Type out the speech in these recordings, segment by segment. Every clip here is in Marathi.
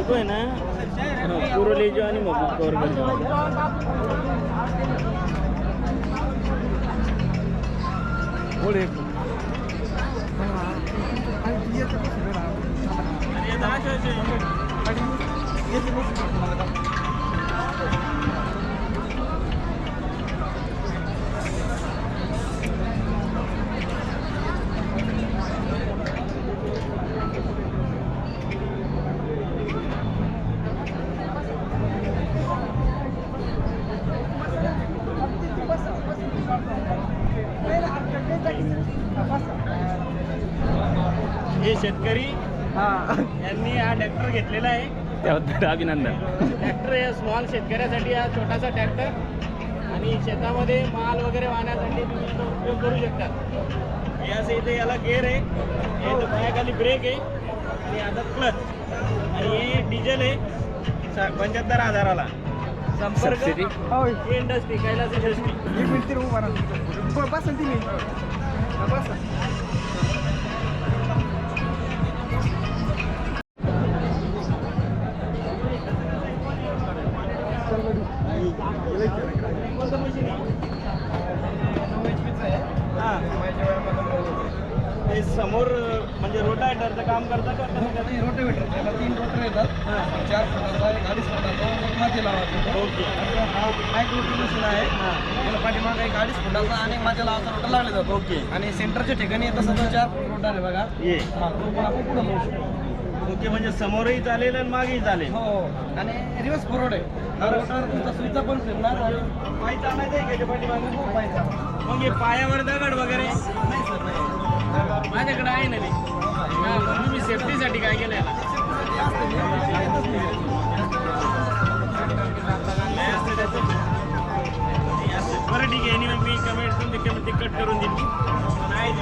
इको आहे ना? पूर्व लेजो आणि मग कवर करतो हे घेतलेला आहे. त्याबद्दल अभिनंदन. ट्रॅक्टर हे स्मॉल शेतकऱ्यासाठी हा छोटासा ट्रॅक्टर आणि शेतामध्ये माल वगैरे वाहण्यासाठी तुम्ही याचा उपयोग करू शकता. हे असं इथे याला गेअर आहे. हे पायाखाली ब्रेक आहे. आणि आता क्लच आणि हे डिझेल आहे. सा- पंच्याहत्तर हजाराला. संपर्क हे इंडस्ट्री कैलास इंडस्ट्री राहा. बस. ती समोर म्हणजे रोटावेटरचं काम करतं का? करतं? रोटेवेटर. त्याला तीन रोटर येतात. चार फुटाचा एक अडीच फुटाचा माती लावायचा ओके. हा हाईट रोटर मशीन आहे. हां. त्याला पाठीमागे एक अडीच फुटाचा आणि माझ्या लावाचा रोटर लागले जातो ओके. आणि सेंटरच्या ठिकाणी येतं सध्या चार रोटर आहे बघा. हा तो पण आपण पुढे लावू शकतो. ओके म्हणजे समोरही चालेल आणि मागेही चालेल. हो आणि रिव्हर्स फॉरवर्ड आहे. तुमचा सुईचा पण फिरणार पाय चालायचं आहे पाठीमागे? हो मग हे पायावर दगड वगैरे. नाही सर नाही. माझ्याकडे आहे ना पण तुम्ही सेफ्टीसाठी काय केलं. बरं ठीक आहे. Anyway, मी कमेंट तुमची कमेंट कट करून देईन. नाही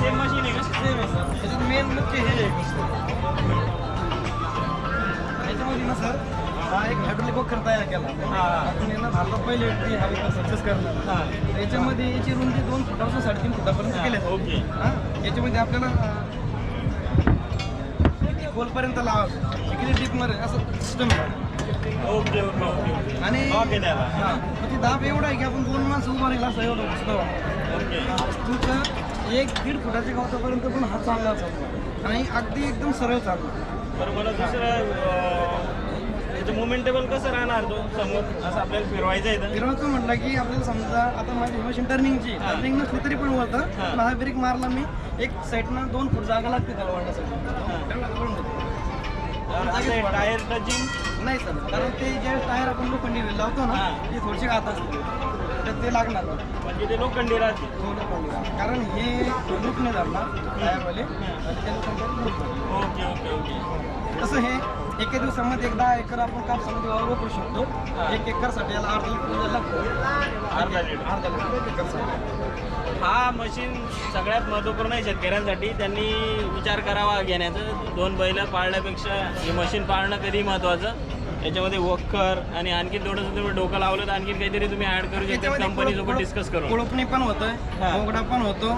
सेम मशीन त्याच्यात मेन हे आहे. याच्यामध्ये ना सर हा एक हायड्रोलिक तयार केला. हा. आपण यांना भारतात पहिले हा सक्सेस करणार. याची रुंदी दोन फुटापासून साडेतीन फुटापर्यंत केली आहे. ओके. हा. याच्यामध्ये आपल्याला खोलपर्यंत लावायचं किती डीपमध्ये असं सिस्टम आहे. ओके ओके आणि हा ते दाब एवढा आहे की आपण दोन माणसं उभा राहिला असं एवढं पुस्तक ओके. तुमचं एक दीड फुटाच्या गावतापर्यंत पण हा चांगला चालतो आणि अगदी एकदम सरळ चालतो. बरं मला दुसरं अं, याचं मोमेंटेबल कसं राहणार तो? समोर असं आपल्याला फिरवायचं आहे तर फिरवायचं म्हटलं की आपल्याला समजा आता माझी मशीन टर्निंगची हा. टर्निंग नसली तरी पण होतं हा. पण हा ब्रेक मारला मी एक साईडनं दोन फूट जागा लागते त्याला वाढण्यासाठी. असं टायर टचिंग नाही सर कारण ते जे टायर आपण लोखंडी लावतो ना हा. ते थोडीशी घात असते तर ते लागणार म्हणजे ते लोखंडी राहते हो, लोखंडी. कारण हे नाही जाणार टायरवाले. ओके ओके ओके तसं हे एका दिवसामध्ये एक दहा एकर आपण कापसामध्ये वावर करू शकतो. एक एकरसाठी याला अर्धा लिटर लागतं अर्धा लिटर. अर्धा लिटर एकरसाठी हा मशीन सगळ्यात महत्त्वपूर्ण आहे शेतकऱ्यांसाठी. त्यांनी विचार करावा घेण्याचा. दोन बैल पाळण्यापेक्षा हे मशीन पाळणं कधी महत्त्वाचं? याच्यामध्ये वखर आणि आणखी थोडंसं तुम्ही डोकं लावलं तर आणखी काहीतरी तुम्ही ऍड करू शकता. कंपनीसोबत डिस्कस करून. कोळपणी पण होतं हा. मोगडा पण होतो.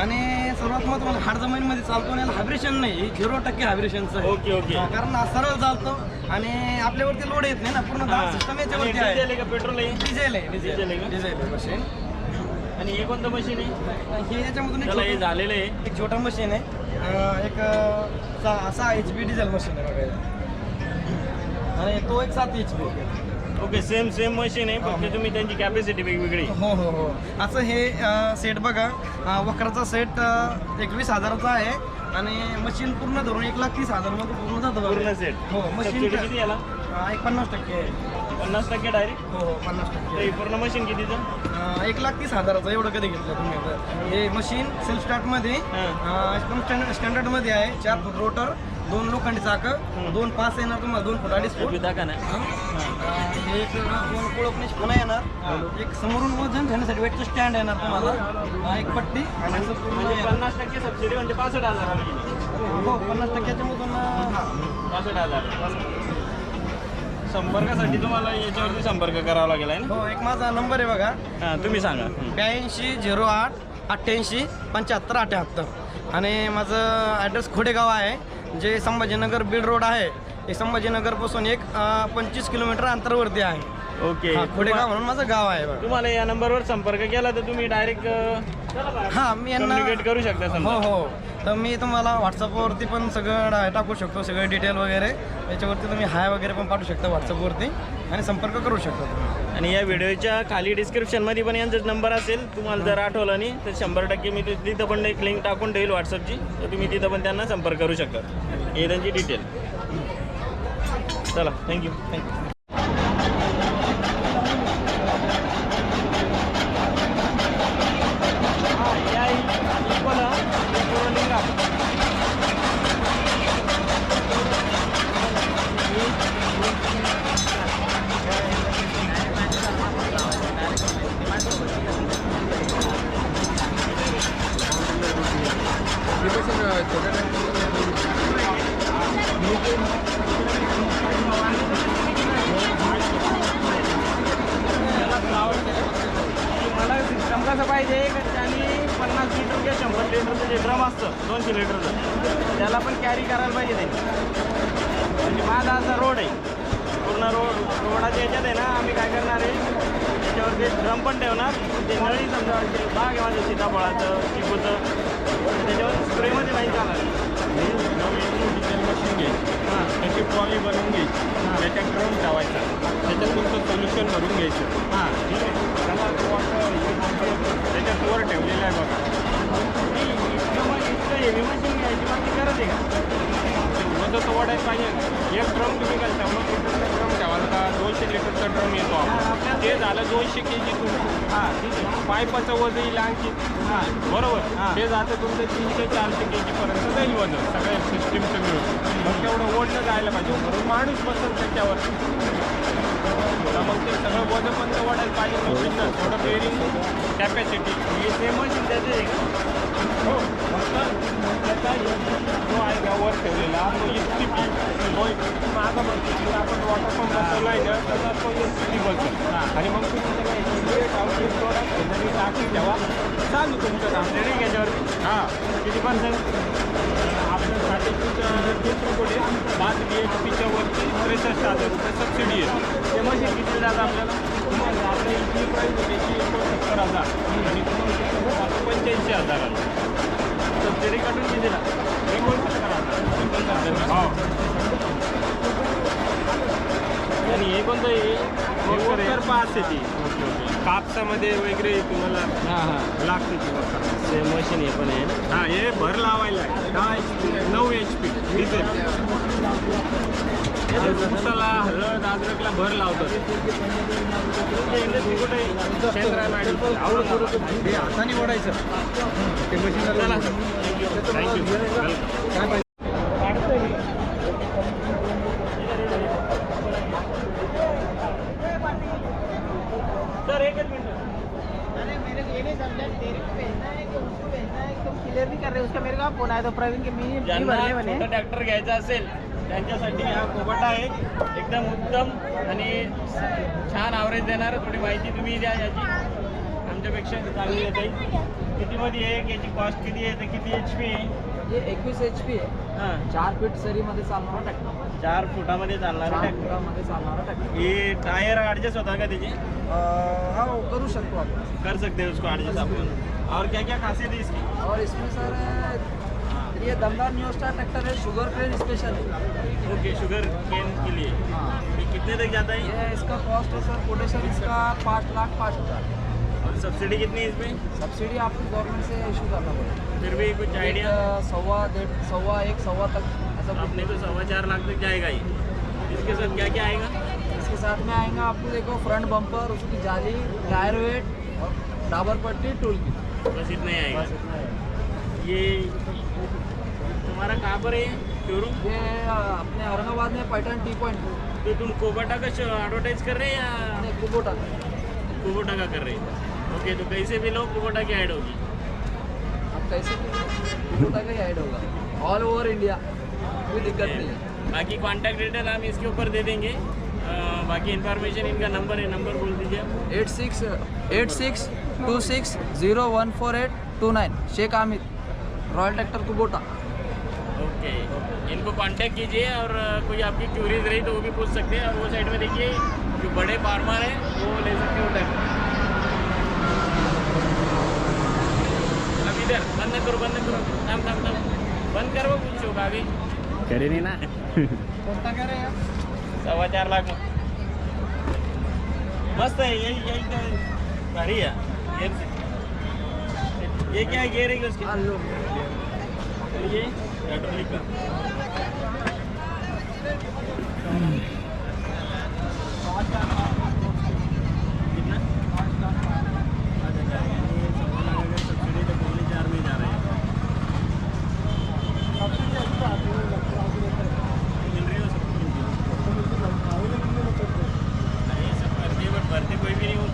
आणि सर्वात महत्वाचं हाड जमिनीमध्ये चालतो आणि हायब्रेशन नाही झिरो टक्के हायब्रेशनचं आहे. Okay okay. कारण हा सरळ चालतो आणि आपल्यावरती लोड येत नाही ना पूर्ण. सिस्टम याच्यावरती आहे. आहे पेट्रोल आहे? डिझेल आहे आहे? डिझेल आहे मशीन आणि हे कोणतं मशीन आहे? हे याच्यामधून त्याला हे झालेलं आहे. एक छोटा मशीन आहे. अं, एक अं, सहा सहा एच पी डिझेल मशीन आहे बघायला आणि तो एक सात H P okay same same machine आहे फक्त तुम्ही त्यांची कॅपॅसिटी वेगवेगळी. हो हो हो. असं हे सेट बघा. अं, वक्राचा सेट एकवीस हजाराचा आहे. आणि मशीन पूर्ण धरून एक लाख तीस हजारमध्ये पूर्ण जातं. पूर्ण सेट हो मशीन किती याला? एक पन्नास टक्के आहे. पन्नास टक्के डायरेक्ट हो हो पन्नास टक्के. पूर्ण मशीन कितीचं अं, एक लाख तीस हजाराचं एवढं कधी घेतलं तुम्ही आता? हे मशीन सेल्फ स्टार्टमध्ये हां. एकदम स्टँडर्ड स्टँडर्डमध्ये आहे. चार फूट रोटर दोन लोखंडी चाकं दोन पास येणार तुम्हाला दोन फूट अडीच फूट दाखा ना. अं, हे. एक दोन कोळपणीची पुन्हा येणार. एक समोरून वजन ठेवण्यासाठी वेटचं स्टँड येणार तुम्हाला. अं, एक पट्टी. आणि असं पूर्ण म्हणजे येणार. पन्नास टक्के सबसिडी म्हणजे पासष्ट हजार. हो पन्नास टक्क्याच्या मधून अं, पासष्ट हजार. संपर्कासाठी तुम्हाला याच्यावरती संपर्क करावा लागेल आहे ना? हो एक माझा नंबर आहे बघा. हां तुम्ही सांगा. हं. ब्याऐंशी झिरो आठ अठ्ठ्याऐंशी पंच्याहत्तर अठ्याहत्तर. आणि माझं ॲड्रेस खोडेगाव आहे जे संभाजीनगर बीड रोड आहे. हे संभाजीनगरपासून एक पंचवीस किलोमीटर अंतरावरती आहे. ओके हा, खोडेगाव म्हणून माझं गाव आहे बघा. तुम्हाला या नंबरवर संपर्क केला तर तुम्ही डायरेक्ट हा मी यांना कम्युनिकेट करू शकता हो समजा. हो तर मी तुम्हाला व्हॉट्सअपवरती पण सगळं डा- टाकू शकतो सगळे डिटेल वगैरे. याच्यावरती तुम्ही हाय वगैरे पण पाठवू शकता व्हॉट्सअपवरती आणि संपर्क करू शकता तुम्ही. आणि या व्हिडिओच्या खाली डिस्क्रिप्शनमध्ये पण यांचा नंबर असेल. तुम्हाला जर आठवला नाही तर शंभर टक्के मी तिथं पण एक लिंक टाकून ठेईल व्हॉट्सअपची तर तुम्ही तिथं पण त्यांना संपर्क करू शकता. हे त्यांची डिटेल चला थँक्यू थँक्यू मला सिस्टम कसं पाहिजे की त्यांनी पन्नास लिटर किंवा शंभर लिटरचं जे ड्रम असतं दोनशे लिटरचं त्याला पण कॅरी करायला पाहिजे त्यांनी म्हणजे माझा असा रोड आहे. पूर्ण रोड रोडाच्या याच्यात आहे ना आम्ही काय करणार आहे त्याच्यावर ते ड्रम पण ठेवणार. ते नळी समजा ते बाग आहे माझं सीताफळाचं चिकूचं त्याच्यावर स्प्रेमध्ये नाही चालणार. मशीन घ्यायची हां. त्याची ट्रॉली बनवून घ्यायची. त्याच्यात ड्रम ठेवायचा. त्याच्यात तुमचं सोल्युशन भरून घ्यायचं. हां. ठीक आहे? त्याला त्याच्यात वर ठेवलेलं आहे बघा नाही, इतकं मग इतकं हेवी मशीन घ्यायची का ते वजन तर वाढायला पाहिजे एक ड्रम तुम्ही काय शंभर लिटरचा ड्रम ठेवाल का दोनशे लिटरचा ड्रम येतो. आपला. ते झालं दोनशे के जी तुमचं हां. ठीक आहे पायपाचं वजन येईल आणखी. हां. बरोबर? हां. ते जातं तुमचं तीनशे चारशे के जीपर्यंत जाईल वजन. सगळ्या सिस्टीमचं मिळून. मग तेवढं ओढलं जायला पाहिजे. म्हणून माणूस बसल त्याच्यावर. मग ते सगळं वजन पण वाढायला पाहिजे. मशीननं थोडं बेरिंग कॅपॅसिटी हे सेम मशीन त्याचे हो. फक्त त्याचा जो आहे का वर ठेवलेला तो पी तो मागं की आपण वॉटर पंप बसवला आहे ना त्याचा तो आणि मग तुम्ही त्याला immediate outlet product शेजारी टाकी ठेवा चालू तुमचं काम रेडी हां किती पर्सेंट आपलं साडेतीस तीस पाच बी एच पीच्या वरती त्रेसष्ट हजार रुपये सबसिडी आहे ते मशीन किती जातं आपल्याला आपल्या इथली प्राईस त्याची एकोणसत्तर हजार आणि पंच्याऐंशी हजार आलं. सबसिडी काढून कितीला एकोणसत्तर हजार. हो. आणि हे कोणतं तर पाच आहे. ती. कापसामध्ये वगैरे तुम्हाला हां हां. लागते ती वोकर. सेम मशीन हे पण आहे. ना हा हे भर लावायला आहे. दहा एच पी नऊ एच पी डिझेल. उसाला हळद अद्रकला भर लावतात. तुमच्या इंडस्ट्री कुठे आहे? शेंद्रा मॅडम आवडून हे हाताने ओढायचं ते थँक्यू वेलकम सर एकच मिनिट अरे मेरे को ये नहीं समझा तेरे को भेजना है कि उसको भेजना है तुम क्लियर नहीं कर रहे उसका मेरे को आप फोन आया तो प्रवीण के मी मी ज्यांना छोटा ट्रॅक्टर घ्यायचा असेल त्यांच्यासाठी हा कोबटा आहे. एकदम उत्तम आणि छान ॲव्हरेज देणार. थोडी माहिती तुम्ही द्या याची. आमच्यापेक्षा चांगली येते कितीमध्ये आहे याची कॉस्ट किती आहे तर किती एच पी आहे एकवीस एच पी आहे. हां. चार फीट सरीमध्ये चालणारा ट्रॅक्टर चार फुटामध्ये चालणार फुटामध्ये चालणारा ट्रॅक्टर हे टायर ॲडजस्ट होता का त्याचे? हा करू शकतो आपण. कर सकते हैं उसको एडजस्ट अपन और क्या क्या खासियत है इसकी? और इसमें सर ये दमदार न्यू स्टार ट्रैक्टर है sugar crane special okay sugar cane के लिए। हाँ। ये कितने तक जाता है? ये इसका कॉस्ट है सर कोटेशन इसका पाँच लाख पाँच हज़ार। और सब्सिडी कितनी है इसमें? सब्सिडी आपको गवर्नमेंट से इशू करना पड़ेगा। फिर भी कुछ आइडिया सवा डेढ़ सवा एक सवा तक ऐसा आपने तो सवा चार लाख तक जाएगा ही। इसके साथ क्या क्या आएगा? इसके साथ में आएगा आपको देखो फ्रंट बम्पर उसकी जाली टायर वेट और डाबर पट्टी टूल की बस इतना ही आएगा। ये तुम्हारा कहाँ पर है? शोरूम ये अपने औरंगाबाद में पैटर्न टी पॉइंट। तो तुम कोबटा का एडवर्टाइज कर रहे हैं या? कुबोटा कुबोटा का कर रहे हैं। ओके तो कैसे भी लो कुबोटा की ऐड होगी। अब कैसे कुबोटा का ही ऐड होगा। ऑल ओवर इंडिया कोई दिक्कत नहीं है। बाकी कॉन्टैक्ट डिटेल हम इसके ऊपर दे देंगे। अ, बाकी इन्फॉर्मेशन इनका नंबर है नंबर बोल दीजिए eight six eight six two six zero one four eight two nine. Shaikh Aamir Royal Tractor Kubota. Okay. इनको कांटेक्ट कीजिए और कोई आपकी क्यूरीज रही तो वो भी पूछ सकते हैं। और वो साइड में देखिए जो बड़े फार्मर हैं वो ले सकते हो ट्रैक्टर अब इधर बंद करो बंद करो। थांब थांब थांब बंद करो कुछ होगा अभी करे नहीं ना। कोणता काय रे हा? सव्वा चार लाख में। मस्त है यही यही तो भारी है। ये क्या है है उसके? ये? हाइड्रोलिक का कितना पाँच हजार यानी सवा लाख अगर सब्सिडी तो पौने चार में जा रहे हैं मिल रही हो सबको मिल रही हो नहीं सब भरती है बट भरती कोई भी नहीं हो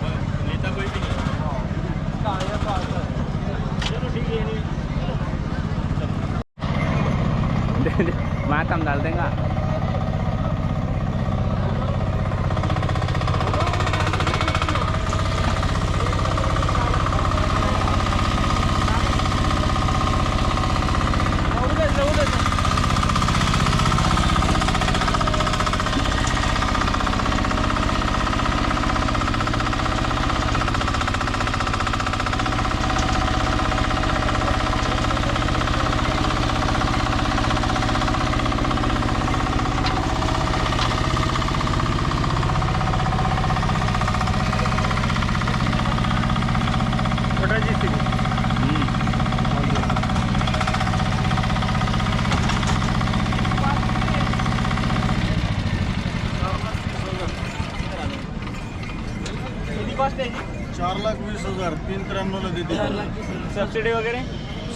नेता कोई भी नहीं चलो ठीक है नहीं मातम डाल देंगे छोटा जी सी किती कॉस्ट आहे चार लाख वीस हजार तीन त्र्याण्णवला देते सबसिडी वगैरे?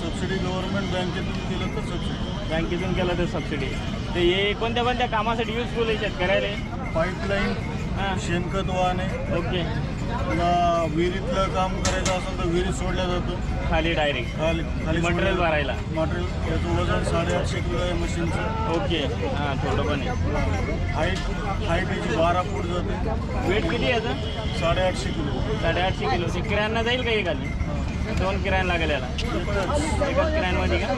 सबसिडी गव्हर्नमेंट बँकेतून केलं तर सबसिडी बँकेतून केलं तर सबसिडी ते हे कोणत्या कोणत्या कामासाठी युजफुल आहे शेतकऱ्याला? पाईपलाईन हां. शेणखत वाहने. ओके. पुन्हा विहिरीतलं काम करायचं असेल तर विहिरीत सोडल्या जातो. खाली डायरेक्ट खाली खाली मटेरियल भरायला. मटेरियल याचं वजन साडेआठशे किलो आहे मशीनचं ओके. हां थोडं पण आहे. हाईट हाईट याची बारा फूट जाते. वेट किती आहे याचं साडेआठशे किलो. साडेआठशे किलो. ते किरायांना जाईल का हे खाली? दोन किरायन लागेल याला. एकच किरायांमध्ये का?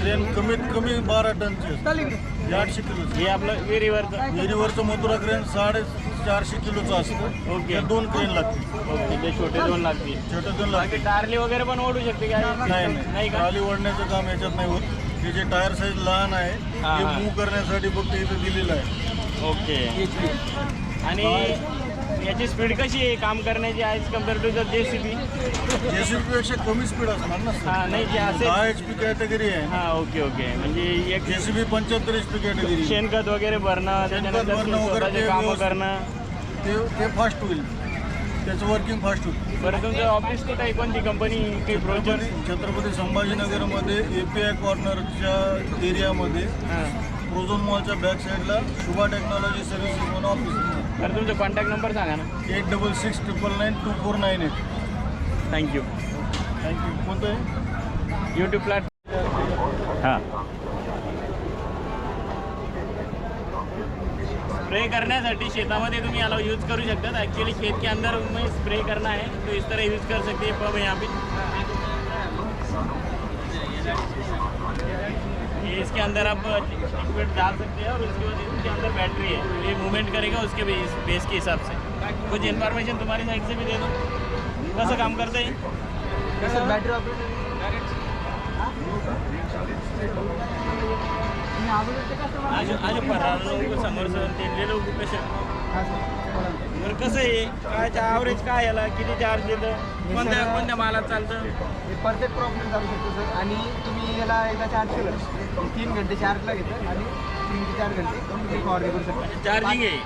ट्रेन कमीत कमी बारा टनची असते. हे आठशे किलोची. हे आपलं विहिरीवरचं. विहिरीवरचं मथुरा क्रेन साडे चारशे किलोचं असतं. ओके. दोन क्रेन लागतील. ओके ते छोटे दोन लागतील. छोटे दोन बाकी लागतील टारली वगैरे पण ओढू शकते का? नाही नाही. नाही का? खाली ओढण्याचं काम याच्यात नाही होत. हे जे टायर साईज लहान आहे हा, ते हा. मूव्ह करण्यासाठी फक्त इथं दिलेलं आहे. ओके. आणि याची स्पीड कशी आहे? काम करण्याची as compare to the J C B JCB पेक्षा कमी स्पीड असणार ना हां नाही जे असेल दहा एच पी कॅटेगरी आहे. हां ओके ओके म्हणजे एक जेसीबी पंच्याहत्तर एच पी कॅटेगरी शेणखत वगैरे भरणं त्याच्यानंतर भरणं वगैरे स्वतःचे ते कामं व्यवस्थित. करणं. ते ते फास्ट होईल. त्याचं वर्किंग फास्ट होईल. बरं तुमचं ऑफिस कुठं आहे? कोणती कंपनी प्रोजेक्ट छत्रपती छत्रपती संभाजीनगरमध्ये ए पी आय कॉर्नरच्या एरियामध्ये हां. प्रोझोन मॉलच्या बॅक साईडला शुभा टेक्नॉलॉजी सर्व्हिसेस म्हणून ऑफिस आहे. तर तुमचा कॉन्टॅक्ट नंबर सांगा ना. Eight double six triple nine two four nine eight. Thank you thank you कोणतं आहे? यूट्यूब प्लॅट हां. स्प्रे करण्यासाठी शेतामध्ये तुम्ही याला यूज करू शकता. एक्चुअली खेत के अंदर में स्प्रे करना है तो इस तरह यूज कर सकते हैं पब यहाँ पे ये इसके अंदर आप लिक्विड डाल सकते हैं और उसके बाद इसके अंदर बैटरी है। ये मूवमेंट करेगा उसके बेस बेस के हिसाब से। कुछ इन्फॉर्मेशन तुम्हारी साइड से भी दे दो। कसं काम करते है? कसं बॅटरी आज आज फरार लोक समोर तेले लोक कसे बरं कसं आहे? काय ॲव्हरेज काय याला? किती चार्ज देतं? कोणत्या कोणत्या मालात चालतं? हे परफेक्ट प्रॉब्लेम चालू शकतो सर आणि तुम्ही याला एकदा चार्ज केलं. की तीन घंटे चार्जला घेतं आणि तीन ते चार घंटे तुम्ही फॉरवर्ड करू शकता. चार्जिंग आहे.